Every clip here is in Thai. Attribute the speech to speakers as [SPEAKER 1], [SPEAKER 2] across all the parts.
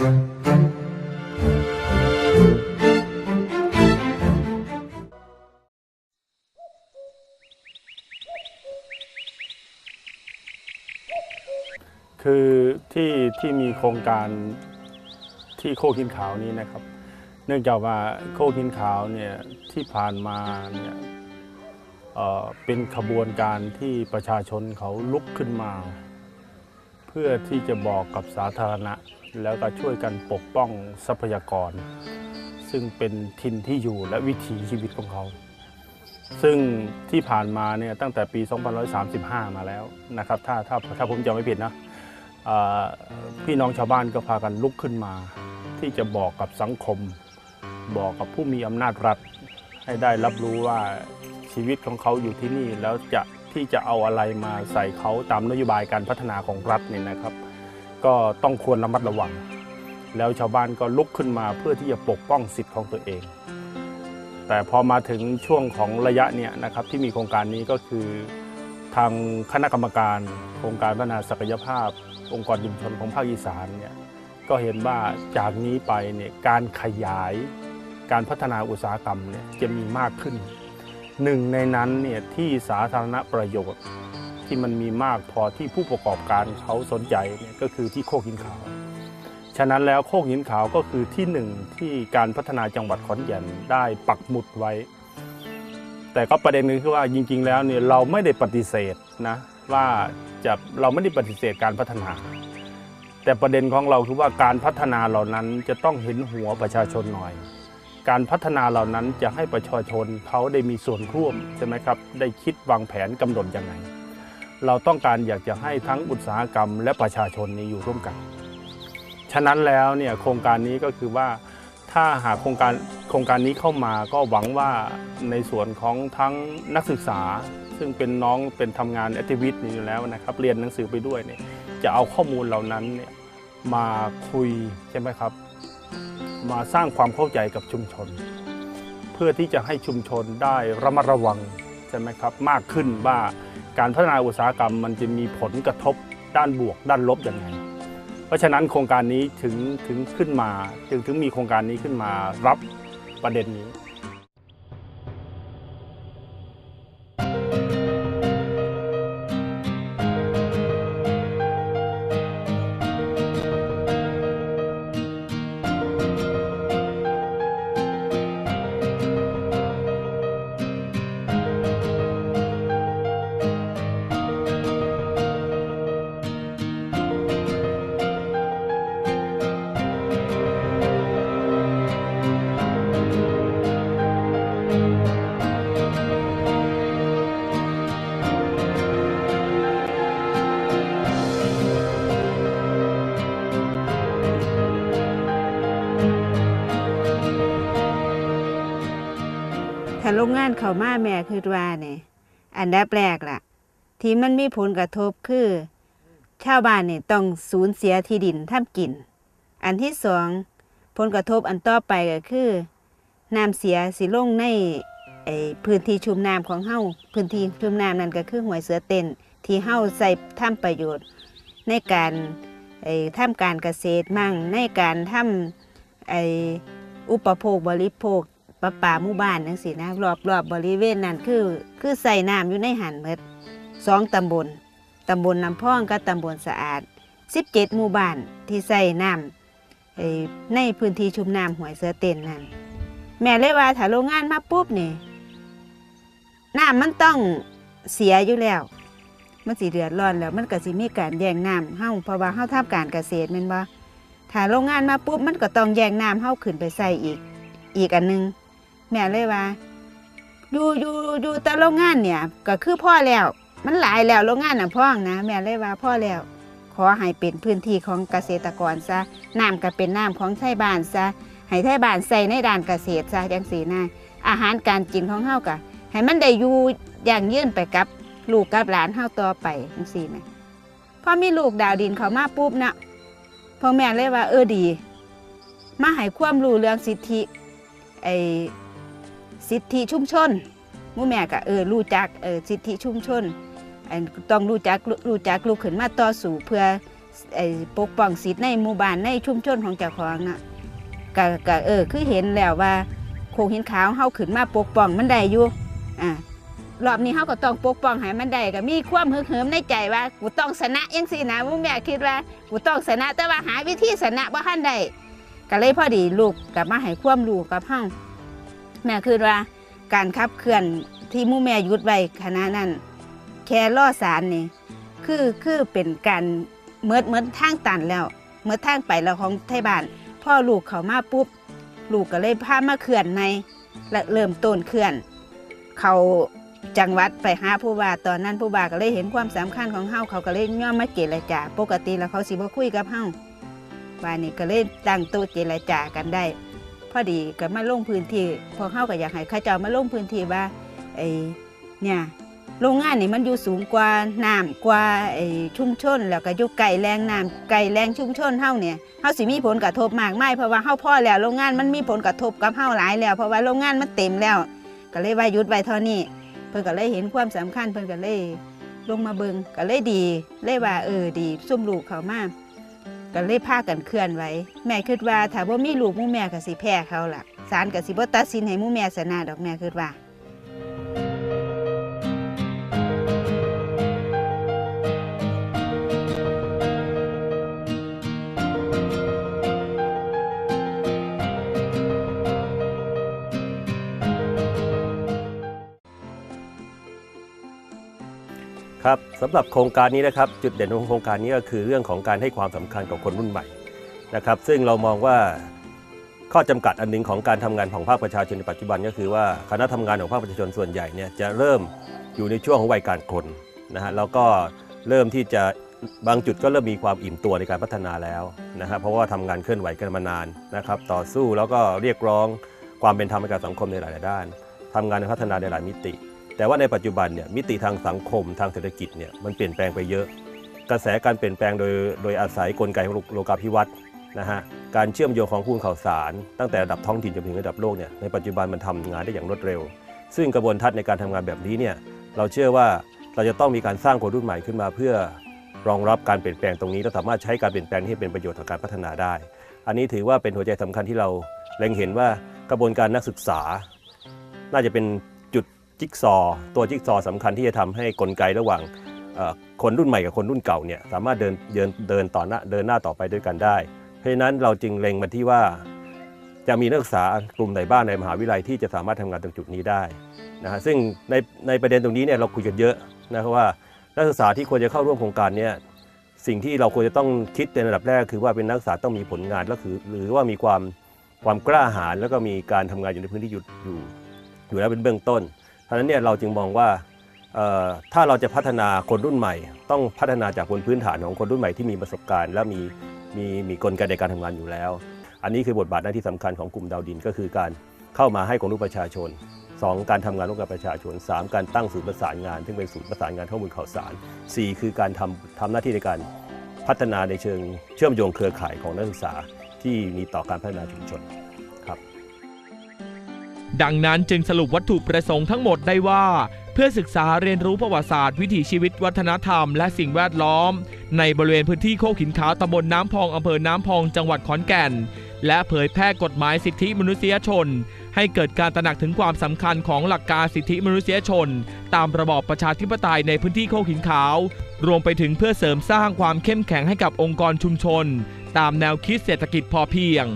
[SPEAKER 1] คือที่ที่มีโครงการที่โคกินขาวนี้นะครับ เนื่องจากว่าโคกินขาวเนี่ยที่ผ่านมาเนี่ยเเป็นขบวนการที่ประชาชนเขาลุกขึ้นมา เพื่อที่จะบอกกับสาธารณะ แล้วก็ช่วยกันปกป้องทรัพยากร ซึ่งเป็นทินที่อยู่และวิถีชีวิตของเขา ซึ่งที่ผ่านมาเนี่ยตั้งแต่ปี2535 มาแล้วนะครับ ถ้าถ้าถ้าผมจำไม่ผิดนะพี่น้องชาวบ้านก็พากันลุกขึ้นมา ที่จะบอกกับสังคม บอกกับผู้มีอำนาจรัฐ ให้ได้รับรู้ว่าชีวิตของเขาอยู่ที่นี่แล้วจะที่จะเอาอะไรมาใส่เขาตามนโยบายการพัฒนาของรัฐเนี่ยนะครับ ก็ต้องควรระมัดระวัง แล้วชาวบ้านก็ลุกขึ้นมาเพื่อที่จะปกป้องสิทธิ์ของตัวเอง แต่พอมาถึงช่วงของระยะเนี่ยนะครับที่มีโครงการนี้ก็คือทางคณะกรรมการ โครงการพัฒนาศักยภาพ องค์กรชุมชนของภาคอีสานเนี่ยก็เห็นว่าจากนี้ไปเนี่ยการขยายการพัฒนาอุตสาหกรรมเนี่ยจะมีมากขึ้น หนึ่งในนั้นเนี่ยที่สาธารณประโยชน์ ที่มันมีมากพอที่ผู้ประกอบการเขาสนใจเนี่ยก็คือที่โคกหินขาว ฉะนั้นแล้วโคกหินขาวก็คือที่หนึ่งที่การพัฒนาจังหวัดขอนแก่นได้ปักหมุดไว้ แต่ก็ประเด็นหนึงคือว่าจริง ๆ แล้วเนี่ยเราไม่ได้ปฏิเสธนะว่าจะเราไม่ได้ปฏิเสธการพัฒนา แต่ประเด็นของเราคือว่าการพัฒนาเหล่านั้นจะต้องเห็นหัวประชาชนหน่อยการพัฒนาเหล่านั้นจะให้ประชาชนเขาได้มีส่วนร่วมใช่ไหมครับ ได้คิดวางแผนกำหนดยังไง เราต้องการอยากจะให้ทั้งอุตสาหกรรม และประชาชนนี้อยู่ร่วมกัน ฉะนั้นแล้วเนี่ยโครงการนี้ก็คือว่าถ้าหากโครงการโครงการนี้เข้ามาก็หวังว่าในส่วนของทั้งนักศึกษา ซึ่งเป็นน้องเป็นทำงานแอคทิวิตอยู่แล้วนะครับ เรียนหนังสือไปด้วยเนี่ยจะเอาข้อมูลเหล่านั้นเนี่ยมาคุยใช่ไหมครับ มาสร้างความเข้าใจกับชุมชน เพื่อที่จะให้ชุมชนได้ระมัดระวังใช่ไหมครับมากขึ้นว่า การพัฒนาอุตสาหกรรม มันจะมีผลกระทบด้านบวก ด้านลบอย่างไรเพราะฉะนั้นโครงการนี้ถึงถึงขึ้นมา ถึงถึงมีโครงการนี้ขึ้นมารับประเด็นนี้
[SPEAKER 2] ถ้าโรงงานเขามาแม่คือว่าเนี่ยอันดับแรกล่ะ ที่มันมีผลกระทบคือ ชาวบ้านเนี่ยต้องสูญเสียที่ดินทำกิน อันที่สองผลกระทบอันต่อไปก็คือน้ำเสียสิลงในไอ้พื้นที่ชุ่มน้ำของเฮาพื้นที่ชุ่มน้ำนั่นก็คือหวยเสือเต้นที่เฮาใส่ทำประโยชน์ ในการไอ้ทำการเกษตรมั่งในการทำไอ้อุปโภคบริโภค ประปาหมู่บ้านจังซี่นะรอบรอบบริเวณนั้นคือคือใส่น้ำอยู่ในหันเมดสองตำบลตำบลน้ำพองกับตำบลสะอาด 17 หมู่บ้านที่ใส่น้ำในพื้นที่ชุมน้ำหวยเสือเต้นนั่นแม่เลยว่าถ้าโรงงานมาปุ๊บนี่น้ำมันต้องเสียอยู่แล้ว มันสิเดือดร้อนแล้วมันก็สิมีการแย่งน้ำเฮาเพราะว่าเฮาทำการเกษตรม่นบ่ถ้าโรงงานมาปุ๊บมันก็ต้องแย่งน้ำเฮาขึ้นไปใส่อีก อีกอันหนึง แม่เลยว่าอยู่อยู่อยู่แต่โรงงานเนี่ย ก็คือพ่อแล้ว มันหลายแล้วโรงงานน่ะพ่องนะ แม่เลยว่าพ่อแล้ว ขอให้เป็นพื้นที่ของเกษตรกรซะน้ำก็เป็นน้ำของไทยบ้านซะให้ไทยบ้านใส่ในด้านเกษตรซะจังสีนะอาหารการกินของเฮากะให้มันได้อยู่อย่างยื่นไปกับลูกกับหลานเฮาต่อไปจังสีนะพอมีลูกดาวดินเขามาปุ๊บนะพ่อแม่เลยว่าเออดี มาให้ความรู้เรื่องสิทธิไอ สิทธิชุมชนมู่แม่ก็เออรู้จักเออสิทธิชุมชนอันต้องรู้จักรู้จักลูกขึ้นมาต่อสู้เพื่อปกป้องสิทธิในหมู่บ้านในชุมชนของเจ้าของน่ะก็ก็เออคือเห็นแล้วว่าโคงหินขาวเฮาขึ้นมาปกป้องมันได้อยู่อ่ารอบนี้เฮาก็ต้องปกป้องให้มันได้ก็มีความฮึกเหิมในใจว่ากูต้องชนะจังซี่นะมู่แม่คิดว่ากูต้องชนะแต่ว่าหาวิธีชนะบ่ทันได้ก็เลยพอดีลูกกลับมาให้ความรู้กับเฮา แม่คิดว่าการขับเคลื่อนที่มู่แม่ยุดไว้ขณะนั้น แค่ล่อสารนี่คือคือเป็นการเมิดเมิดทางตันแล้ว เมิดทางไปแล้วของไทยบ้านพ่อลูกเขามาปุ๊บ ลูกก็เลยพามาเขื่อนในและเริ่มต้นเขื่อน เขาจังหวัดไปหาผู้ว่าตอนนั้นผู้ว่าก็เลยเห็นความสำคัญของเฮาเขาก็เลยย่อมมาเจรจาปกติแล้วเขาสิบ่คุยกับเฮาว่านี่ก็เลยตั้งโต๊ะเจรจากันได้ พอดีก็มาลงพื้นที่พอเฮาก็อยากให้ข้าเจ้ามาลงพื้นที่ว่าไอ้เนี่ยโรงงานนี่มันอยู่สูงกว่าน้ำกว่าไอ้ชุมชน แล้วก็อยู่ไกลแรงน้ำไกลแรงชุมชนเฮาเนี่ยเฮาสิมีผลกระทบมากไมายเพราะว่าเฮาพ่อแล้วโรงงานมันมีผลกระทบกับเฮาหลายแล้ว เพราะว่าโรงงานมันเต็มแล้ว ก็เลยว่ายุดไว้เท่านี้เพิ่นก็เลยเห็นความสำคัญเพิ่นก็เลยลงมาเบิงก็เลยดีเลยว่าเออดีซุ่มลูกเขามาก เลยพากันเคลื่อนไหวแม่คิดว่าถ้าบ่มีลูกมู่แม่ก็สิแพ้เขาล่ะศาลก็สิบ่ตัดสินให้มู่แม่สนาดอกแม่คิดว่า
[SPEAKER 3] ครับสำหรับโครงการนี้นะครับจุดเด่นของโครงการนี้ก็คือเรื่องของการให้ความสำคัญกับคนรุ่นใหม่นะครับ ซึ่งเรามองว่าข้อจำกัดอันหนึงของการทำงานของภาคประชาชนในปัจจุบันก็คือว่าคณะทำงานของภาคประชาชนส่วนใหญ่เนี่ยจะเริ่มอยู่ในช่วงของวัยการคนนะฮะแล้วก็เริ่มที่จะบางจุดก็เริ่มมีความอิ่มตัวในการพัฒนาแล้วนะครับเพราะว่าทำงานเคลื่อนไหวกันมานานนะครับ ต่อสู้แล้วก็เรียกร้องความเป็นธรรมให้กับสังคมในหลาย ๆ ด้านทำงานในพัฒนาในหลายมิติ แต่ว่าในปัจจุบันเนี่ยมิติทางสังคมทางเศรษฐกิจเนี่ยมันเปลี่ยนแปลงไปเยอะ กระแสการเปลี่ยนแปลงโดยโดยอาศัยกลไกของโลกาภิวัตน์นะฮะการเชื่อมโยงของข้อมูลข่าวสาร ตั้งแต่ระดับท้องถิ่นจนถึงระดับโลกเนี่ยในปัจจุบันมันทำงานได้อย่างรวดเร็ว ซึ่งกระบวนทัศน์ในการทำงานแบบนี้เนี่ยเราเชื่อว่าเราจะต้องมีการสร้างคนรุ่นใหม่ขึ้นมา เพื่อรองรับการเปลี่ยนแปลงตรงนี้และสามารถใช้การเปลี่ยนแปลงนี้เป็นประโยชน์ต่อการพัฒนาได้ อันนี้ถือว่าเป็นหัวใจสำคัญที่เราเล็งเห็นว่ากระบวนการนักศึกษา น่าจะเป็น จิ๊กซอว์ตัวจิ๊กซอว์สำคัญที่จะทำให้กลไกระหว่างคนรุ่นใหม่กับคนรุ่นเก่าเนี่ยสามารถเดินเดินเดินต่อหน้าเดินหน้าต่อไปด้วยกันได้ เพราะฉะนั้นเราจึงเล็งมาที่ว่า จะมีนักศึกษากลุ่มไหนบ้างในมหาวิทยาลัยที่จะสามารถทำงานตรงจุดนี้ได้นะฮะซึ่งในในประเด็นตรงนี้เนี่ยเราคุยกันเยอะนะครับว่านักศึกษาที่ควรจะเข้าร่วมโครงการเนี่ยสิ่งที่เราควรจะต้องคิดในระดับแรกคือว่าเป็นนักศึกษาต้องมีผลงานแล้วคือ หรือว่ามีความความกล้าหาญแล้วก็มีการทำงานอยู่ในพื้นที่อยู่อยู่อยู่แล้วเป็นเบื้องต้น ราะฉะนั้นเนี่ยเราจึงมองว่าถ้าเราจะพัฒนาคนรุ่นใหม่ ต้องพัฒนาจากบนพื้นฐานของคนรุ่นใหม่ที่มีประสบการณ์ และมีมีมีกลไกในการทำงานอยู่แล้ว อันนี้คือบทบาทหน้าที่สำคัญของกลุ่มดาวดินก็คือการเข้ามาให้ความรู้ประชาชน 2 การทำงานร่วมกับประชาชน 3 การตั้งศูนย์ประสานงาน ซึ่งเป็นศูนย์ประสานงานข้อมูลข่าวสาร 4 คือการทำทำหน้าที่ในการพัฒนาในเชิงเชื่อมโยงเครือข่ายของนักศึกษาที่มีต่อการพัฒนาชุมชนครับ
[SPEAKER 4] ดังนั้นจึงสรุปวัตถุประสงค์ทั้งหมดได้ว่า เพื่อศึกษาเรียนรู้ประวัติศาสตร์วิถีชีวิตวัฒนธรรมและสิ่งแวดล้อม ในบริเวณพื้นที่โคกหินขาวตำบลน้ำพองอำเภอน้ำพองจังหวัดขอนแก่น และเผยแพร่กฎหมายสิทธิมนุษยชน ให้เกิดการตระหนักถึงความสำคัญของหลักการสิทธิมนุษยชน ตามระบอบประชาธิปไตยในพื้นที่โคกหินขาว รวมไปถึงเพื่อเสริมสร้างความเข้มแข็งให้กับองค์กรชุมชน ตามแนวคิดเศรษฐกิจพอเพียง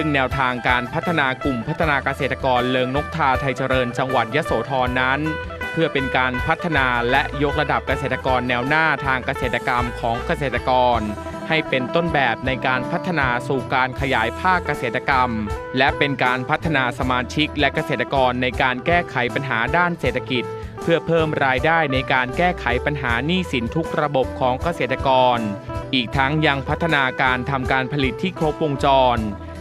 [SPEAKER 4] ซึ่งแนวทางการพัฒนากลุ่มพัฒนาเกษตรกรเลิงนกทาไทยเจริญจังหวัดยโสธรนั้น เพื่อเป็นการพัฒนาและยกระดับเกษตรกรแนวหน้าทางเกษตรกรรมของเกษตรกร ให้เป็นต้นแบบในการพัฒนาสู่การขยายภาคเกษตรกรรม และเป็นการพัฒนาสมาชิกและเกษตรกรในการแก้ไขปัญหาด้านเศรษฐกิจ เพื่อเพิ่มรายได้ในการแก้ไขปัญหาหนี้สินทุกระบบของเกษตรกร อีกทั้งยังพัฒนาการทำการผลิตที่ครบวงจร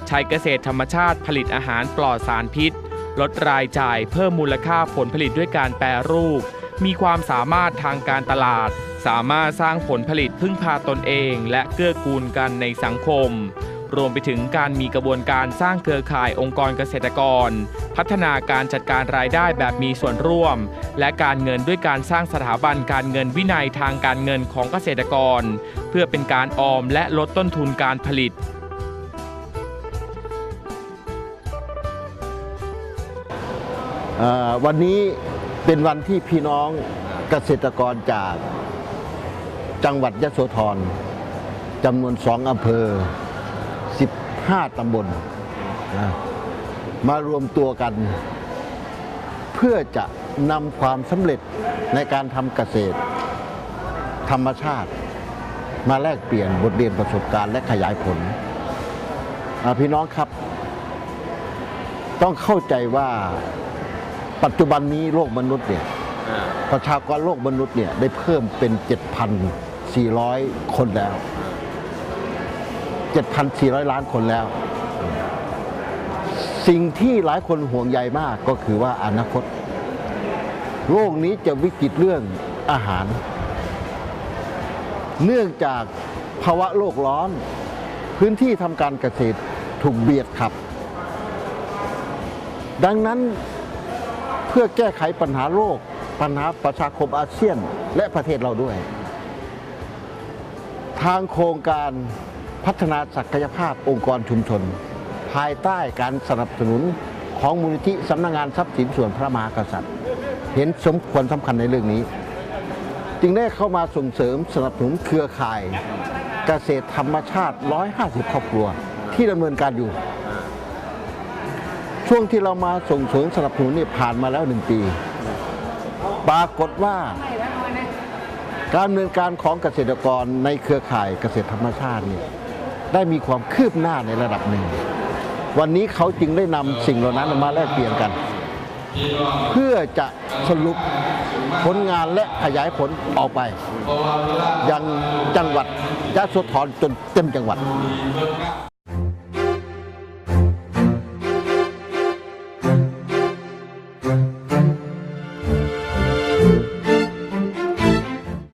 [SPEAKER 4] ใช้เกษตรธรรมชาติผลิตอาหารปลอดสารพิษ ลดรายจ่ายเพิ่มมูลค่าผลผลิตด้วยการแปรรูป มีความสามารถทางการตลาด สามารถสร้างผลผลิตพึ่งพาตนเอง และเกื้อกูลกันในสังคม รวมไปถึงการมีกระบวนการสร้างเครือข่ายองค์กรเกษตรกร พัฒนาการจัดการรายได้แบบมีส่วนร่วม และการเงินด้วยการสร้างสถาบันการเงินวินัยทางการเงินของเกษตรกร เพื่อเป็นการออมและลดต้นทุนการผลิต
[SPEAKER 5] วันนี้เป็นวันที่พี่น้องเกษตรกรจากจังหวัดยะโสธรจำนวนสองอำเภอ 15 ตำบลนะมารวมตัวกัน เพื่อจะนำความสำเร็จในการทำเกษตร ธรรมชาติ มาแลกเปลี่ยนบทเรียนประสบการณ์และขยายผล พี่น้องครับ ต้องเข้าใจว่า ปัจจุบันนี้โลกมนุษย์เนี่ยประชากรโลกมนุษย์เนี่ยได้เพิ่มเป็น 7,400 คนแล้ว 7,400 ล้านคนแล้ว สิ่งที่หลายคนห่วงใยมากก็คือว่าอนาคต โลกนี้จะวิกฤตเรื่องอาหาร เนื่องจากภาวะโลกร้อน พื้นที่ทำการเกษตรถูกเบียดขับ ดังนั้นเพื่อแก้ไขปัญหาโลก ปัญหาประชาคมอาเซียนและประเทศเราด้วย ทางโครงการพัฒนาศักยภาพองค์กรชุมชน ภายใต้การสนับสนุนของมูลนิธิสำนักงานทรัพย์สินส่วนพระมหากษัตริย์ เห็นสมควรสำคัญในเรื่องนี้ จึงได้เข้ามาส่งเสริมสนับสนุนเครือข่าย เกษตรธรรมชาติ 150 ครอบครัว ที่ดำเนินการอยู่ ช่วงที่เรามาส่งเสริมสนับสนุนเนี่ยผ่านมาแล้วหนึ่งปี ปรากฏว่าการดำเนินการของเกษตรกรในเครือข่ายเกษตรธรรมชาติเนี่ยได้มีความคืบหน้าในระดับหนึ่ง วันนี้เขาจึงได้นำสิ่งเหล่านั้นมาแลกเปลี่ยนกัน เพื่อจะสรุปผลงานและขยายผลออกไป ยังจังหวัดยะโสธรจนเต็มจังหวัด